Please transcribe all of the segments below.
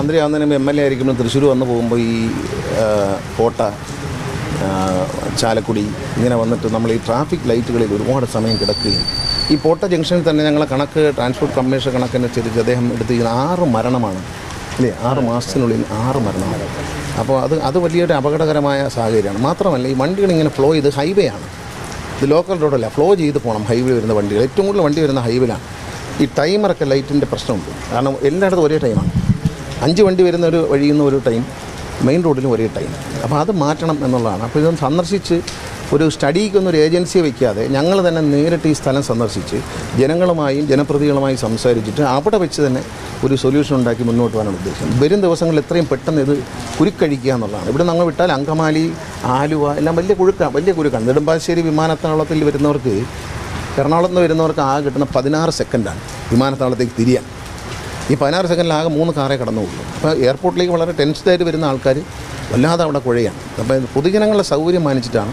മന്ത്രിയാവുന്നതിന് മുമ്പ് M L A ആയിരിക്കുമ്പോൾ തൃശ്ശൂർ വന്ന് പോകുമ്പോൾ ഈ കോട്ട ചാലക്കുടി ഇങ്ങനെ വന്നിട്ട് നമ്മൾ ഈ ട്രാഫിക് ലൈറ്റുകളിൽ ഒരുപാട് സമയം കിടക്കുകയും ഈ പോട്ട ജംഗ്ഷനിൽ തന്നെ ഞങ്ങളെ കണക്ക് ട്രാൻസ്പോർട്ട് കമ്മീഷൻ കണക്കനുസരിച്ച് അദ്ദേഹം എടുത്തിരിക്കുന്ന ആറ് മരണമാണ് അല്ലേ? ആറ് മാസത്തിനുള്ളിൽ ആറ് മരണമാണ്. അപ്പോൾ അത് അത് വലിയൊരു അപകടകരമായ സാഹചര്യമാണ്. മാത്രമല്ല ഈ വണ്ടികൾ ഇങ്ങനെ ഫ്ലോ ചെയ്ത് ഹൈവേ ആണ്. ഇത് ലോക്കൽ റോഡല്ല ഫ്ലോ ചെയ്ത് പോകണം ഹൈവേ വരുന്ന വണ്ടികൾ. ഏറ്റവും കൂടുതൽ വണ്ടി വരുന്ന ഹൈവേയിലാണ് ഈ ടൈമറൊക്കെ ലൈറ്റിന്റെ പ്രശ്നമുണ്ട്. കാരണം എല്ലായിടത്തും ഒരേ ടൈമാണ് അഞ്ച് വണ്ടി വരുന്ന ഒരു വഴിയിൽ നിന്ന് ഒരു ടൈം മെയിൻ റോഡിലും ഒരേ ടൈം. അപ്പോൾ അത് മാറ്റണം എന്നുള്ളതാണ്. അപ്പോൾ ഇതൊന്ന് സന്ദർശിച്ച് ഒരു സ്റ്റഡിക്കൊന്നും ഒരു ഏജൻസിയെ വയ്ക്കാതെ ഞങ്ങൾ തന്നെ നേരിട്ട് ഈ സ്ഥലം സന്ദർശിച്ച് ജനങ്ങളുമായും ജനപ്രതികളുമായി സംസാരിച്ചിട്ട് അവിടെ വെച്ച് തന്നെ ഒരു സൊല്യൂഷൻ ഉണ്ടാക്കി മുന്നോട്ട് പോകാനാണ് ഉദ്ദേശം. വരും ദിവസങ്ങളിൽ എത്രയും പെട്ടെന്ന് ഇത് കുരുക്കഴിക്കുക എന്നുള്ളതാണ്. ഇവിടെ നമ്മൾ വിട്ടാൽ അങ്കമാലി ആലുവ എല്ലാം വലിയ കുഴുക്കാണ് വലിയ കുരുക്കാണ്. നെടുമ്പാശ്ശേരി വിമാനത്താവളത്തിൽ വരുന്നവർക്ക് എറണാകുളത്ത് നിന്ന് വരുന്നവർക്ക് ആകെ കിട്ടുന്ന പതിനാറ് സെക്കൻഡാണ് വിമാനത്താവളത്തേക്ക് തിരിയാൻ. ഈ പതിനാറ് സെക്കൻഡിൽ ആകെ മൂന്ന് കാറേ കടന്നു പോകുള്ളൂ അപ്പോൾ എയർപോർട്ടിലേക്ക് വളരെ ടെൻസ്ഡായിട്ട് വരുന്ന ആൾക്കാർ വല്ലാതെ അവിടെ കുഴയാണ്. അപ്പോൾ പൊതുജനങ്ങളുടെ സൗകര്യം മാനിച്ചിട്ടാണ്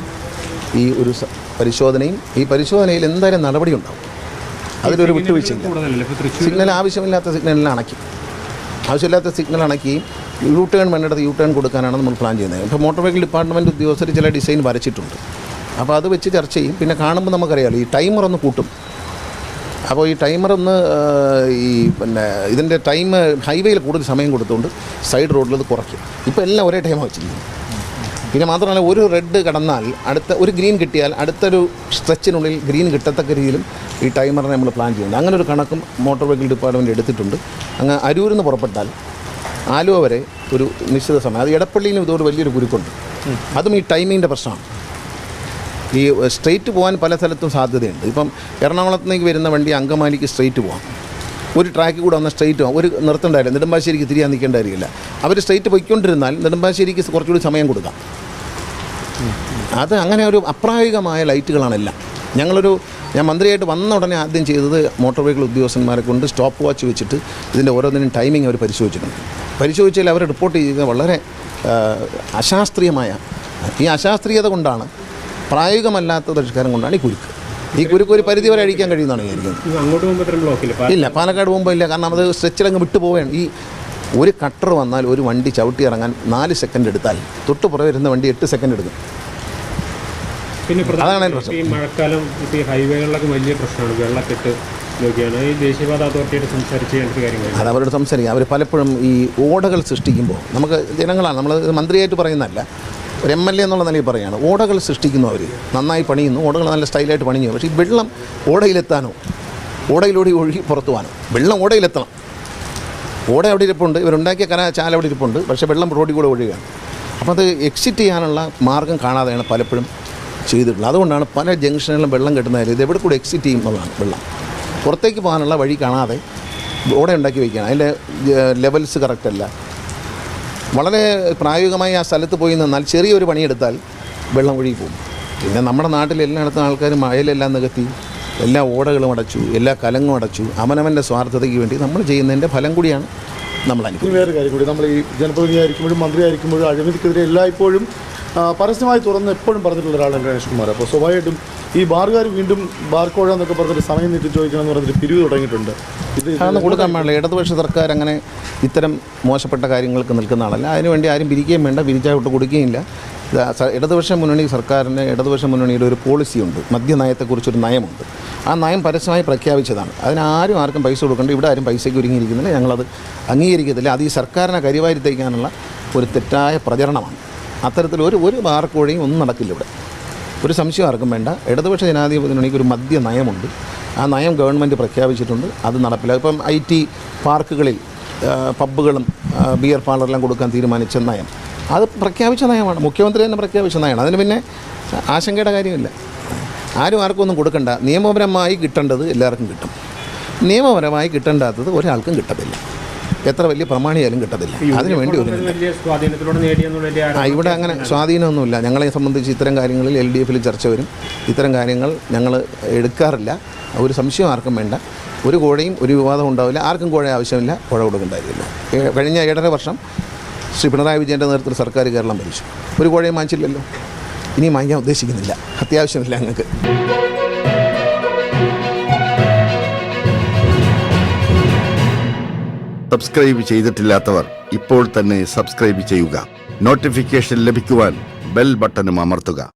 ഈ ഒരു പരിശോധനയും ഈ പരിശോധനയിൽ എന്തായാലും നടപടി ഉണ്ടാവും. അതിലൊരു വിട്ടുവീഴ്ച സിഗ്നൽ ആവശ്യമില്ലാത്ത സിഗ്നലിൽ അണയ്ക്കും ആവശ്യമില്ലാത്ത സിഗ്നൽ അണയ്ക്കുകയും യു ടേൺ വേണ്ടിടത്ത് യു ടേൺ കൊടുക്കാനാണ് നമ്മൾ പ്ലാൻ ചെയ്യുന്നത്. ഇപ്പോൾ മോട്ടോർ വെഹിക്കിൾ ഡിപ്പാർട്ട്മെന്റ് ഉദ്യോഗസ്ഥർ ചില ഡിസൈൻ വരച്ചിട്ടുണ്ട്. അപ്പോൾ അത് വെച്ച് ചർച്ച ചെയ്യും. പിന്നെ കാണുമ്പോൾ നമുക്കറിയാമല്ലോ ഈ ടൈമർ ഒന്ന് കൂട്ടും. അപ്പോൾ ഈ ടൈമർ ഒന്ന് ഈ പിന്നെ ഇതിന്റെ ടൈം ഹൈവേയിൽ കൂടുതൽ സമയം കൊടുത്തുകൊണ്ട് സൈഡ് റോഡിൽ കുറയ്ക്കും. ഇപ്പോൾ എല്ലാം ഒരേ ടൈമാണ് വെച്ചിരിക്കുന്നത്. പിന്നെ മാത്രമല്ല ഒരു റെഡ് കടന്നാൽ അടുത്ത ഒരു ഗ്രീൻ കിട്ടിയാൽ അടുത്തൊരു സ്ട്രെച്ചിനുള്ളിൽ ഗ്രീൻ കിട്ടത്തക്ക രീതിയിലും ഈ ടൈമറിനെ നമ്മൾ പ്ലാൻ ചെയ്യുന്നുണ്ട്. അങ്ങനെ ഒരു കണക്കും മോട്ടോർ വെഹിക്കിൾ ഡിപ്പാർട്ട്മെന്റ് എടുത്തിട്ടുണ്ട്. അങ്ങ് അരൂരിൽ നിന്ന് പുറപ്പെട്ടാൽ ആലുവ വരെ ഒരു നിശ്ചിത സമയം. അത് എടപ്പള്ളിയിലും ഇതോട് വലിയൊരു കുരുക്കുണ്ട്. അതും ഈ ടൈമിങ്ങിന്റെ പ്രശ്നമാണ്. ഈ സ്ട്രെയിറ്റ് പോകാൻ പല സ്ഥലത്തും സാധ്യതയുണ്ട്. ഇപ്പം എറണാകുളത്തേക്ക് വരുന്ന വണ്ടി അങ്കമാലിക്ക് സ്ട്രെയിറ്റ് പോകാം ഒരു ട്രാക്കിൽ കൂടെ വന്നാൽ സ്ട്രെയിറ്റ് പോകാം ഒരു നിർത്തണ്ടായില്ല. നെടുമ്പാശ്ശേരിക്ക് തിരിയാൻ നിൽക്കേണ്ടായിരിക്കില്ല അവർ സ്ട്രെയിറ്റ് പോയിക്കൊണ്ടിരുന്നാൽ നെടുമ്പാശ്ശേരിക്ക് കുറച്ചുകൂടി സമയം കൊടുക്കാം. അത് അങ്ങനെ ഒരു അപ്രായോഗികമായ ലൈറ്റുകളാണെല്ലാം. ഞങ്ങളൊരു ഞാൻ മന്ത്രിയായിട്ട് വന്ന ഉടനെ ആദ്യം ചെയ്തത് മോട്ടോർ വെഹിക്കിൾ ഉദ്യോഗസ്ഥന്മാരെ കൊണ്ട് സ്റ്റോപ്പ് വാച്ച് വെച്ചിട്ട് ഇതിന്റെ ഓരോന്നിനും ടൈമിംഗ് അവർ പരിശോധിച്ചിട്ടുണ്ട്. പരിശോധിച്ചാൽ അവർ റിപ്പോർട്ട് ചെയ്തത് വളരെ അശാസ്ത്രീയമായ ഈ അശാസ്ത്രീയത കൊണ്ടാണ് പ്രായോഗികമല്ലാത്ത പരിഷ്കാരം കൊണ്ടാണ് ഈ കുരുക്ക്. ഈ കുരുക്ക് ഒരു പരിധി വരെ അഴിക്കാൻ കഴിയുന്നതാണ് വിചാരിക്കുന്നത് ഇല്ല? പാലക്കാട് പോകുമ്പോൾ ഇല്ല. കാരണം അത് സ്ട്രെച്ചിലങ്ങ് വിട്ടു പോവുകയാണ്. ഈ ഒരു കട്ടർ വന്നാൽ ഒരു വണ്ടി ചവിട്ടി ഇറങ്ങാൻ നാല് സെക്കൻഡ് എടുത്താൽ തൊട്ട് പുറകെ വരുന്ന വണ്ടി എട്ട് സെക്കൻഡ് എടുക്കും. പിന്നെ അതാണ്. ഈ മഴക്കാലം ഈ ഹൈവേകളിലൊക്കെ വലിയ പ്രശ്നമാണ്. വെള്ളക്കെട്ട് ഇതൊക്കെയാണ് ഈ ദേശീയപാത അതോറിറ്റിയായിട്ട് സംസാരിച്ച് ചെയ്യേണ്ട കാര്യങ്ങൾ അത് അവരോട് സംസാരിക്കാം. അവർ പലപ്പോഴും ഈ ഓടകൾ സൃഷ്ടിക്കുമ്പോൾ നമുക്ക് ജനങ്ങളാണ്. നമ്മൾ മന്ത്രിയായിട്ട് പറയുന്നതല്ല. ഒരു എം എൽ എ എന്നുള്ള നിലയിൽ പറയുകയാണ് ഓടകൾ സൃഷ്ടിക്കുന്നു അവർ നന്നായി പണിയുന്നു ഓടകൾ നല്ല സ്റ്റൈലായിട്ട് പണിഞ്ഞു പക്ഷേ ഈ വെള്ളം ഓടയിലെത്താനോ ഓടയിലൂടെ ഒഴുകി പുറത്തു പോകാനോ വെള്ളം ഓടയിലെത്തണം. ഓട അവിടെ ഇരിപ്പുണ്ട് ഇവരുണ്ടാക്കിയ കര ചാല അവിടെ ഇരിപ്പുണ്ട് പക്ഷേ വെള്ളം റോഡിൽ കൂടെ ഒഴുകുകയാണ്. അപ്പോൾ അത് എക്സിറ്റ് ചെയ്യാനുള്ള മാർഗം കാണാതെയാണ് പലപ്പോഴും ചെയ്തിട്ടുള്ളത്. അതുകൊണ്ടാണ് പല ജംഗ്ഷനുകളിലും വെള്ളം കിട്ടുന്നതിൽ ഇത് എവിടെ കൂടെ എക്സിറ്റ് ചെയ്യും വെള്ളം. പുറത്തേക്ക് പോകാനുള്ള വഴി കാണാതെ ഓട ഉണ്ടാക്കി വയ്ക്കുകയാണ് അതിന്റെ ലെവൽസ് കറക്റ്റല്ല വളരെ പ്രായോഗികമായി ആ സ്ഥലത്ത് പോയി നിന്നാൽ ചെറിയൊരു പണിയെടുത്താൽ വെള്ളം ഒഴുകി പോകും. പിന്നെ നമ്മുടെ നാട്ടിൽ എല്ലായിടത്തും ആൾക്കാരും മഴയിലെല്ലാം നികത്തി എല്ലാ ഓടകളും അടച്ചു എല്ലാ കലങ്ങും അടച്ചു അവനവന്റെ സ്വാർത്ഥതയ്ക്ക് വേണ്ടി നമ്മൾ ചെയ്യുന്നതിന്റെ ഫലം കൂടിയാണ് നമ്മൾ ഇനി അനുഭവിക്കുന്നത്. വേറെ കാര്യം കൂടി നമ്മൾ ഈ ജനപ്രതിനിധി ആയിരിക്കുമ്പോഴും മന്ത്രി ആയിരിക്കുമ്പോഴും അഴിമതിക്കെതിരെ എല്ലായ്പ്പോഴും പരസ്യമായി തുറന്ന് എപ്പോഴും പറഞ്ഞിട്ടുള്ള ഒരാളാണ് ഗണേഷ് കുമാർ. അപ്പോൾ സ്വാഭാവികമായിട്ടും ഈ ബാറുകാർ വീണ്ടും ബാർക്കോഴ എന്നൊക്കെ പറഞ്ഞിട്ട് സമയം നീട്ടി ചോദിക്കണം എന്ന് പറഞ്ഞിട്ട് പിരിവ് തുടങ്ങിയിട്ടുണ്ട്. അതൊന്നും കൊടുക്കാൻ പാടില്ല ഇടതുപക്ഷ സർക്കാർ അങ്ങനെ ഇത്തരം മോശപ്പെട്ട കാര്യങ്ങൾക്ക് നിൽക്കുന്ന ആളല്ല. അതിനുവേണ്ടി ആരും പിരിക്കുകയും വേണ്ട പിരിച്ചാൽ വിട്ട് കൊടുക്കുകയില്ല ഇടതുപക്ഷ മുന്നണി സർക്കാരിന്റെ ഇടതുപക്ഷ മുന്നണിയുടെ ഒരു പോളിസിയുണ്ട് മദ്യനയത്തെക്കുറിച്ചൊരു നയമുണ്ട്. ആ നയം പരസ്യമായി പ്രഖ്യാപിച്ചതാണ്. അതിനാരും ആർക്കും പൈസ കൊടുക്കേണ്ട ഇവിടെ ആരും പൈസയ്ക്ക് ഒരുങ്ങിയിരിക്കുന്നില്ല. ഞങ്ങളത് അംഗീകരിക്കത്തില്ല. അത് ഈ സർക്കാരിനെ കരിവാരി തയ്ക്കാനുള്ള ഒരു തെറ്റായ പ്രചരണമാണ്. അത്തരത്തിൽ ഒരു ഒരു ബാർക്കോഴയും ഒന്നും നടക്കില്ല ഇവിടെ. ഒരു സംശയം ആർക്കും വേണ്ട. ഇടതുപക്ഷ ജനാധിപത്യ മുന്നണിക്ക് ഒരു മദ്യ നയമുണ്ട് ആ നയം ഗവൺമെന്റ് പ്രഖ്യാപിച്ചിട്ടുണ്ട്. അത് നടപ്പിലാക്കും ഇപ്പം ഐ ടി പാർക്കുകളിൽ പബ്ബുകളും ബിയർ പാർലറെല്ലാം കൊടുക്കാൻ തീരുമാനിച്ച നയം. അത് പ്രഖ്യാപിച്ച നയമാണ്. മുഖ്യമന്ത്രി തന്നെ പ്രഖ്യാപിച്ച നയമാണ്. അതിന് പിന്നെ ആശങ്കയുടെ കാര്യമില്ല. ആരും ആർക്കും ഒന്നും കൊടുക്കണ്ട. നിയമപരമായി കിട്ടേണ്ടത് എല്ലാവർക്കും കിട്ടും. നിയമപരമായി കിട്ടേണ്ടാത്തത് ഒരാൾക്കും കിട്ടത്തില്ല. എത്ര വലിയ പ്രമാണിയാലും കിട്ടത്തില്ല. അതിനു വേണ്ടി ഒരു ആ ഇവിടെ അങ്ങനെ സ്വാധീനമൊന്നുമില്ല. ഞങ്ങളെ സംബന്ധിച്ച് ഇത്തരം കാര്യങ്ങളിൽ എൽ ഡി എഫിൽ ചർച്ച വരും. ഇത്തരം കാര്യങ്ങൾ ഞങ്ങൾ എടുക്കാറില്ല. ഒരു സംശയം ആർക്കും വേണ്ട. ഒരു കോഴയും ഒരു വിവാദം ഉണ്ടാവില്ല. ആർക്കും കോഴ ആവശ്യമില്ല. കോഴ കൊടുക്കേണ്ടതില്ല കഴിഞ്ഞ ഏഴര വർഷം ശ്രീ പിണറായി വിജയന്റെ നേതൃത്വത്തിൽ സർക്കാർ കേരളം ഭരിച്ചു. ഒരു കോഴയും വാങ്ങിച്ചില്ലല്ലോ. ഇനിയും വാങ്ങിക്കാൻ ഉദ്ദേശിക്കുന്നില്ല. അത്യാവശ്യമില്ല ഞങ്ങൾക്ക്. സബ്സ്ക്രൈബ് ചെയ്തിട്ടില്ലാത്തവർ ഇപ്പോൾ തന്നെ സബ്സ്ക്രൈബ് ചെയ്യുക. നോട്ടിഫിക്കേഷൻ ലഭിക്കുവാൻ ബെൽ ബട്ടണും അമർത്തുക.